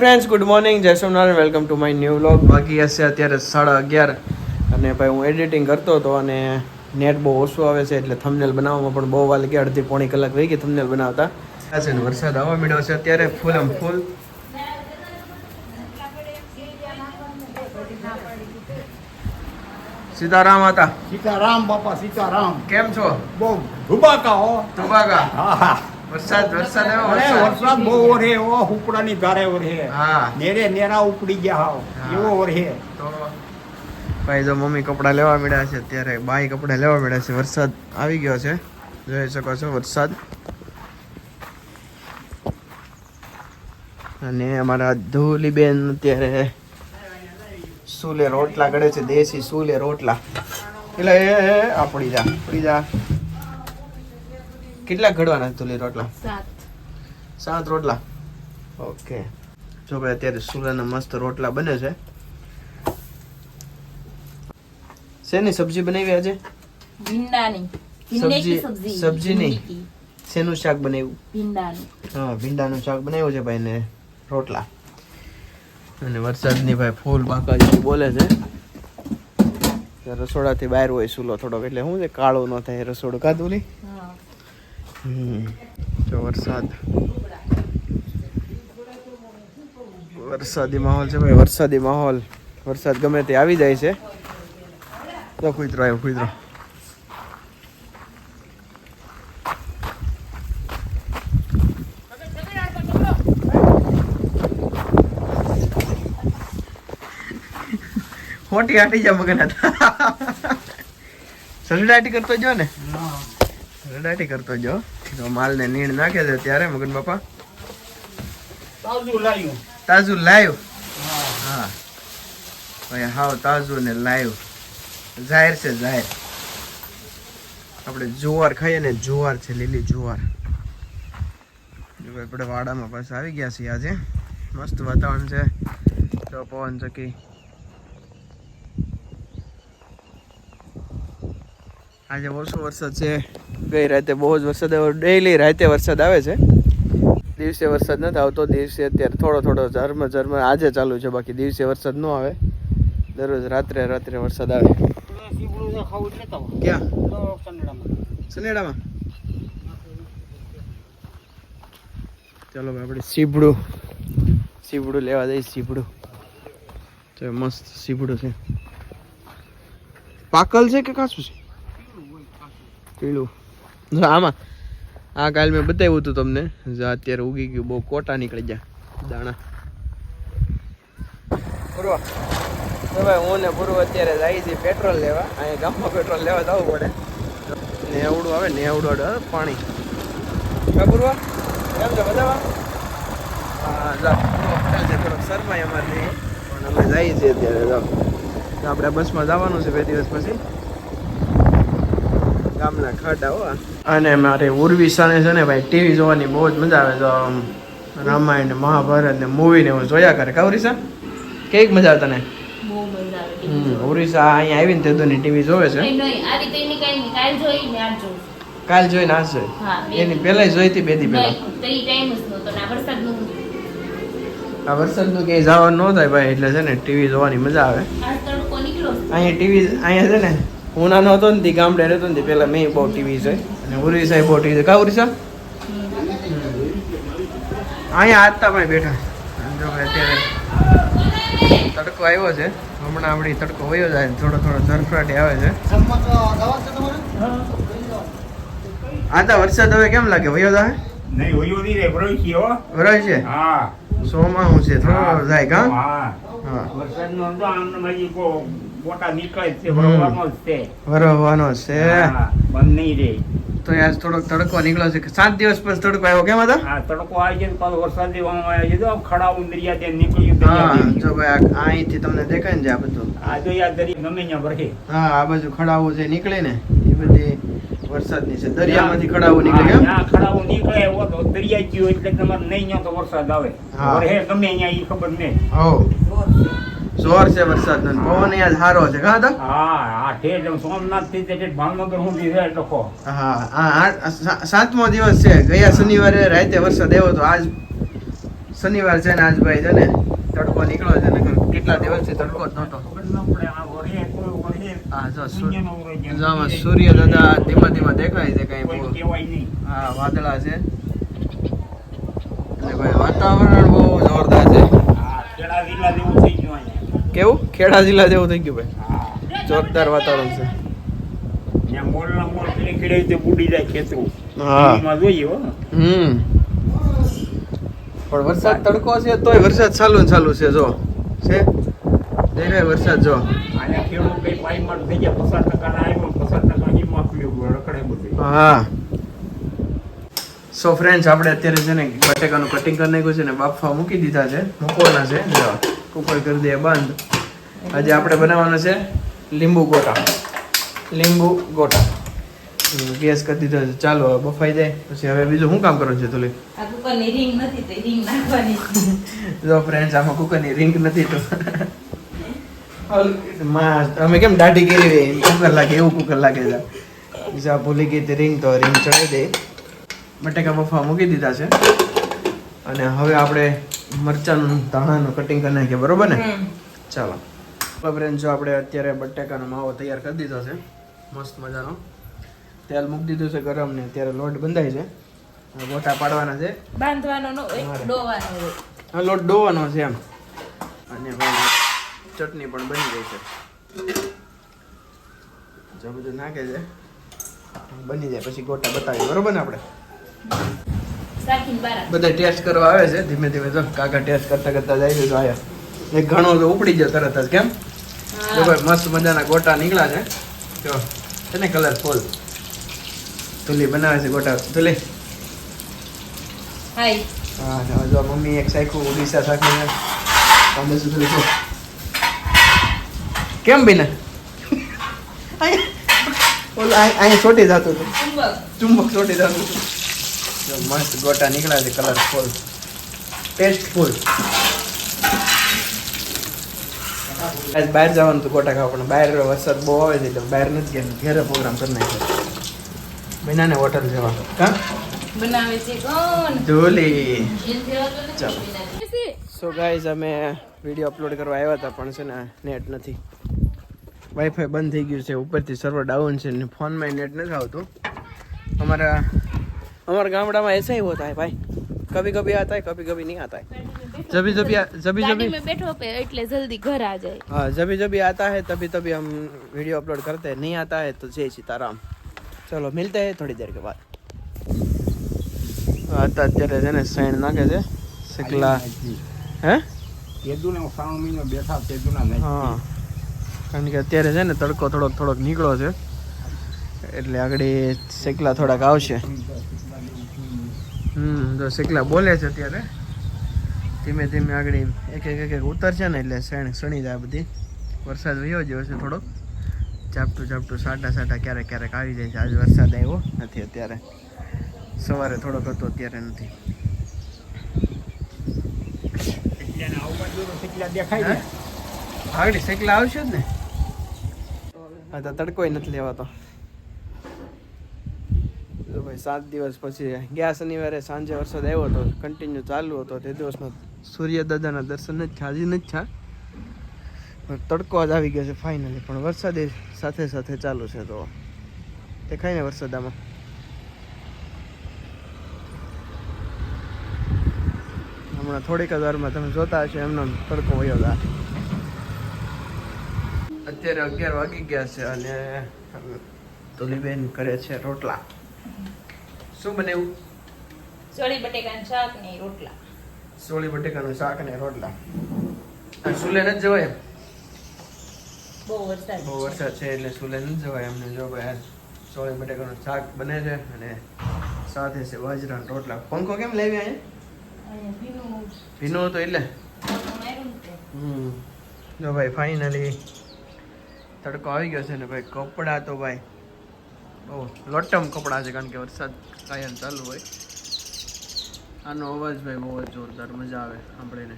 Friends good morning Jai Somnarayan welcome to my new vlog બાકી હશે અત્યારે સાડા અગિયાર અને ભાઈ હું એડિટિંગ કરતો હતો અને નેટ બહુ ઓછું આવે છે એટલે થંબનેલ બનાવવામાં પણ બહુ વાર કે અડધી પોણી કલાક વહી ગઈ થંબનેલ બનાવતા. છે ને વરસાદ આવવા મળ્યો છે અત્યારે ફૂલ આમ ફૂલ સીતારામ હતા. સીતારામ બાપા સીતારામ. કેમ છો? બહુ ધુબાકા હો. ધુબાકા? હા હા. વરસાદ વરસાદ આવ્યો વરસાદ. વરસાદ બહુ ઓરે ઓ ઉપડાની ધારે ઓરે હા. નેરે નેરા ઉપડી ગયા હાવ. એવો ઓરે તો ભાઈ જો મમ્મી કપડાં લેવા મળ્યા છે અત્યારે બાઈ કપડાં લેવા મળ્યા છે. વરસાદ આવી ગયો છે. જોઈ શકો છો વરસાદ. અને અમારા ધૂલીબેન અત્યારે સુલે રોટલા કરે છે દેશી સુલે રોટલા. એટલે એ, આપડી જા આપડી જા. કેટલા ઘડવાના ધૂલી રોટલા? સાત. સાત રોટલા? ઓકે. જો ભાઈ અત્યારે સુલાના મસ્ત રોટલા બને છે. શેની સબ્જી બનાવી આજે? ભીંડાની. સબ્જી- નહીં. શેનું શાક બનાવ્યું? ભીંડાનું. હા ભીંડાનું શાક બનાવ્યું છે ભાઈ ને રોટલા. અને વરસાદની ભાઈ ફૂલ બાકા જેવું બોલે છે. રસોડાથી બહાર હોય સુલો થોડોક એટલે શું છે કાળો ન થાય રસોડું. કાધું લી હા. હમ. જો વરસાદ. વરસાદી માહોલ છે ભાઈ, વરસાદી માહોલ. વરસાદ ગમે તે આવી જાય છે. તો કુતરો આવ્યો, કુતરો. મોટી આટી જા મગન. હતા સરડાટી કરતો જો ને. સરડાટી કરતો જો. માલને નીણ નાખે છે ત્યારે મગન બાપા? તાજું લાયું. તાજું લાઈવ હા. ભાઈ હાવ તાજું ને લાઈવ જાહેર છે જાહેર. આપણે જુવાર ખાઈએ ને જુવાર છે લીલી જુવાર. આપણે વાડામાં પાછા આવી ગયા છીએ આજે. મસ્ત વાતાવરણ છે. તો પવન ચકી. આજે ઓછો વરસાદ છે. ગઈ રાતે બહુ જ વરસાદ આવ્યો ડેઈલી રાતે વરસાદ આવે છે. દિવસે વરસાદ નથી આવતો. દિવસે અત્યારે થોડો થોડો ઝરમ ઝરમ આજે ચાલુ છે. બાકી દિવસે વરસાદ ન આવે. દરરોજ રાત્રે રાત્રે વરસાદ આવે. ક્યાં? ચાલો આપણે સીબડું સીબડું લેવા જઈએ સીબડું તો મસ્ત સીબડું છે. પાકલ છે કે કાચું છે? પીળું. જો આમાં આ કાલ મેં બતાવ્યું હતું તમને જો અત્યારે ઉગી ગયું બહુ કોટા નીકળી ગયા દાણા. પૂર્વ. ભાઈ હું ને પૂર્વ અત્યારે જાય છે પેટ્રોલ લેવા. અહીંયા ગામમાં પેટ્રોલ લેવા જવું પડે. ને આવે ને એવડું પાણી. પૂર્વ. કેમ છે બધામાં હા જા થોડોક શરમાય અમારે પણ અમે જઈએ છીએ અત્યારે આપણે બસમાં જવાનું છે બે દિવસ પછી. ગામના ખાડા હો અને મારે ઉર્વિશાને છે ને ભાઈ ટીવી જોવાની બહુ જ મજા આવે તો રામાયણ ને મહાભારત ને મૂવી ને હું જોયા કરે. કા ઉરીસા કેવી મજા આવે તને? બહુ મજા આવે હમ ઉર્વિશા અહીંયા આવીને તે દોની ટીવી જોવે છે. નહીં, નહીં, આવી તો એની કાંઈ નહીં. કાલ જોઈને આજ જોઈ. એની. પહેલા જોઈ હતી બે દી પહેલા. આ વરસાદનું ક્યાંય જવાનું ન થાય ભાઈ એટલે છે ને ટીવી જોવાની મજા આવે. અહીંયા ટીવી અહીંયા છે ને હું નાનો હતો ને ગામડે રહેતો ને તે મેં બહુ ટીવી છે અને ઉર્વિશા બહુ ટીવી છે કા ઉર્વિશા અહીંયા આજતા ભાઈ બેઠા. જો અત્યારે તડકો આવ્યો છે. હમણાં આપણી તડકો વયો જાય થોડો થોડો ઝરફરાટી આવે છે. આ તો વરસાદ હવે કેમ લાગે? વયો જાય? નહીં વયો નહીં રે છે હો. છે? હા. સોમાં હું છે થોડો જાય કા? હા. હા. વરસાદનો તો આમ મોટા નીકળે છે વરવાનો જ છે. વરવાનો છે નહીં રે. તો યાર થોડોક તડકો નીકળ્યો છે સાત દિવસ પછી તડકો આવ્યો કેમ હતા? હા તડકો આવી ગયો પાછો વરસાદ દેવામાં આવ્યો જાય તો આમ ખડાવું દરિયા ત્યાં નીકળ્યું હા જો ભાઈ આ- અહીંથી તમને દેખાય ને આ બધું. આ જો યાર દરિયા ગમે ત્યાં વરખે હા આ બાજુ ખડાવો જે નીકળે ને એ બધી વરસાદની છે. દરિયામાંથી ખડાવો નીકળે કેમ? હા ખડાવું નીકળે એવો તો દરિયા ગયો એટલે તમારે નહીં ત્યાં તો વરસાદ આવે. હા. વરહે ગમે અહીંયા એ ખબર નહીં. હો જોર છે વરસાદ નો. પવન યાર સારો છે કા હતા હા હા ઠેઠ સોમનાથથી ઠેઠ ભાવનગર સુધી છે લખો હા આ આ- સાતમો દિવસ છે. ગયા શનિવારે રાતે વરસાદ આવ્યો તો આજ શનિવાર છે ને આજ ભાઈ છે ને તડકો નીકળ્યો છે ને કેટલા દિવસથી તડકો જ નહોતો. સૂર્ય દાદા ધીમા ધીમા દેખાય છે કઈ હા વાદળા છે. એટલે ભાઈ વાતાવરણ બહુ જોરદાર છે આ કેળા જિલ્લા જેવું થઈ ગયું અહીંયા કેવું? ખેડા જિલ્લા જેવું થઈ ગયું ભાઈ. જોરદાર વાતાવરણ છે. ત્યાં મોલના મોલ ખેડે ખેડે રીતે જાય ખેતરું. હા. જોઈએ હો. હમ. પણ વરસાદ તડકો છે તોય વરસાદ ચાલુ ને ચાલુ છે જો. છે? દેખાય વરસાદ જો. અહીંયા ખેડૂત કઈ થઈ ગયા પચાસ ટકાના આવ્યો પચાસ ટકા એમાં પીવું રખડે બધું. હા. સો ફ્રેન્ડ્સ આપણે અત્યારે છે ને બટેકાનું કટિંગ કરી નાખ્યું છે ને બાફવા મૂકી દીધા છે મૂકવાના છે. જો. કુકર કરી દે બંધ. આજે આપણે બનાવવાનો છે લીંબુ ગોટા. લીંબુ ગોટા. ગેસ કરી દીધો છે. ચાલો હવે બફાઈ જાય. પછી હવે બીજું શું કામ કરવાનું છે તુલી? કુકરની રિંગ નથી રિંગ નાખવાની. જો ફ્રેન્ડ્સ આમાં કુકરની રિંગ નથી તો. માં અમે કેમ દાઢી કરી હોય કુકર લાગે એવું કુકર લાગે છે. આ ભૂલી ગઈ રિંગ તો રિંગ ચડાવી દે બટેકા બફા મૂકી દીધા છે. અને હવે આપણે મરચાંનું ધાણાનું કટિંગ કરી નાખીએ બરોબર ને? ચાલો. ફ્રેન્ડ જો આપણે અત્યારે બટેકાનો માવો તૈયાર કરી દીધો છે મસ્ત મજાનો. તેલ મૂકી દીધું છે ગરમ ને અત્યારે લોટ બંધાય છે. ગોટા પાડવાના છે. બાંધવાનો લોટ ડોવાનો છે એમ. અને ચટણી પણ બની ગઈ છે. જો બધું નાખે છે બની જાય પછી ગોટા બતાવીએ. બરોબર ને આપણે? બધા ટેસ્ટ કરવા આવે છે ધીમે ધીમે તો કાકા ટેસ્ટ કરતા કરતા જાય તો આયા. એક ઘણો તો ઉપડી ગયો તરત જ કેમ? મસ્ત મજાના ગોટા નીકળ્યા છે. જો છે ને કલરફુલ ધુલી બનાવે છે ગોટા ધુલી. હાય. હા જો મમ્મી એક સાયકું ઓડિશા સાથે તમે શું થયું છે? કેમ બિને ઓલા અહીં ચોટી જતું હતું. ચુંબક. ચોટી જતું હતું. મસ્ત ગોટા નીકળ્યા છે કલરફુલ ટેસ્ટફુલ આજ બહાર જવાનું તો ગોટા ખાવા પણ બહાર વરસાદ બહુ આવે છે એટલે બહાર નથી ગયા. ઘરે પ્રોગ્રામ કરી નાખ્યો. બિનાને હોટલ જવા. કા બનાવે છે કોણ? ધોલી. ચાલો. સો ગાઈઝ અમે વીડિયો અપલોડ કરવા આવ્યા હતા પણ છે ને નેટ નથી. વાઈફાઈ બંધ થઈ ગયું છે ઉપરથી સર્વર ડાઉન છે ને ફોનમાં નેટ નથી આવતું. અમારા અમારા ગામડામાં ऐसा ही होता है भाई कभी कभी आता है कभी कभी नहीं आता है जभी जभी जभी ગાડી जभी में બેઠો पे એટલે જલ્દી ઘર આ જાય हाँ जभी जभी आता है तभी तभी हम वीडियो अपलोड करते हैं नहीं आता है तो जय सीताराम चलो मिलते हैं थोड़ी देर के बाद आता અત્યારે છે ને સૈણ નાખે છે શેકલા હે તેદુને શ્રાવણ મહિનો બેઠા તેદુના નહીં હા કારણ કે અત્યારે છે ને તડકો થોડોક થોડોક નીકળો છે એટલે આગળ શેકલા થોડાક આવશે. હમ જો શેકલા બોલે છે અત્યારે. ધીમે ધીમે આગળ એક એક એક એક ઉતરશે ને એટલે શણ શણી જાય બધી. વરસાદ વયો જ છે થોડોક. ઝાપટું ઝાપટું સાટા સાટા ક્યારેક ક્યારેક આવી જાય છે. આજ વરસાદ આવ્યો નથી અત્યારે. સવારે થોડોક હતો, અત્યારે નથી. આગળ શેકલા આવશે જ ને? હા તો તડકોય નથી લેવાતો. તો સાત દિવસ પછી ગયા શનિવારે સાંજે વરસાદ આવ્યો હતો કન્ટિન્યુ ચાલુ હતો, તે દિવસનો સૂર્યદાદાના દર્શન જ છે હજી નથી પણ તડકો જ આવી ગયો છે ફાઇનલી પણ વરસાદ સાથે સાથે ચાલુ છે તો દેખાય ને વરસાદ આમાં. હમણાં થોડીક જ વારમાં તમે જોતા હશો, એમનો તડકો વયો હતા અત્યારે અગિયાર વાગી ગયા છે અને તુલીબેન કરે છે રોટલા. શું બનાવ્યું સોળી બટેકાનું શાક ને રોટલા. સોળી બટેકાનું શાક ને રોટલા. સુલે ન જવાય? બહુ વરસાદ બહુ વરસાદ છે એટલે સુલે ન જવાય એમને. જો ભાઈ સોળી બટેકાનું શાક બને છે અને સાથે છે બાજરાના રોટલા. પંખો કેમ લાવી અહીંયા? ભીનું હતો એટલે. હમ. જો ભાઈ ફાઇનલી તડકો આવી ગયો છે ને ભાઈ કપડાં તો ભાઈ બહુ લોટમ કપડાં છે કારણ કે વરસાદ કાયમ ચાલુ હોય. આનો અવાજ ભાઈ બહુ જ જોરદાર મજા આવે સાંભળીને.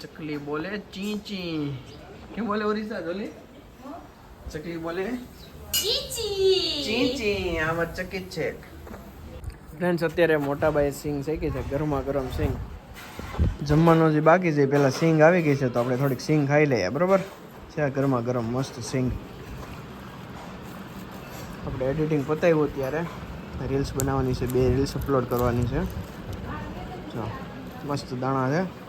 ચકલી બોલે ચી ચી. કેમ બોલે ઓરિસા બોલે ચકલી બોલે ચી ચી. આમાં ચકિત છે ફ્રેન્ડ્સ અત્યારે મોટાભાઈ સિંગ શેકી છે ગરમા ગરમ સિંગ. જમવાનું જે બાકી છે પહેલાં સિંગ આવી ગઈ છે તો આપણે થોડીક સિંગ ખાઈ લઈએ બરોબર? છે આ ગરમા ગરમ મસ્ત સિંગ. આપણે એડિટિંગ પતાવ્યું ત્યારે રીલ્સ બનાવવાની છે, બે રીલ્સ અપલોડ કરવાની છે. જો, મસ્ત દાણા છે.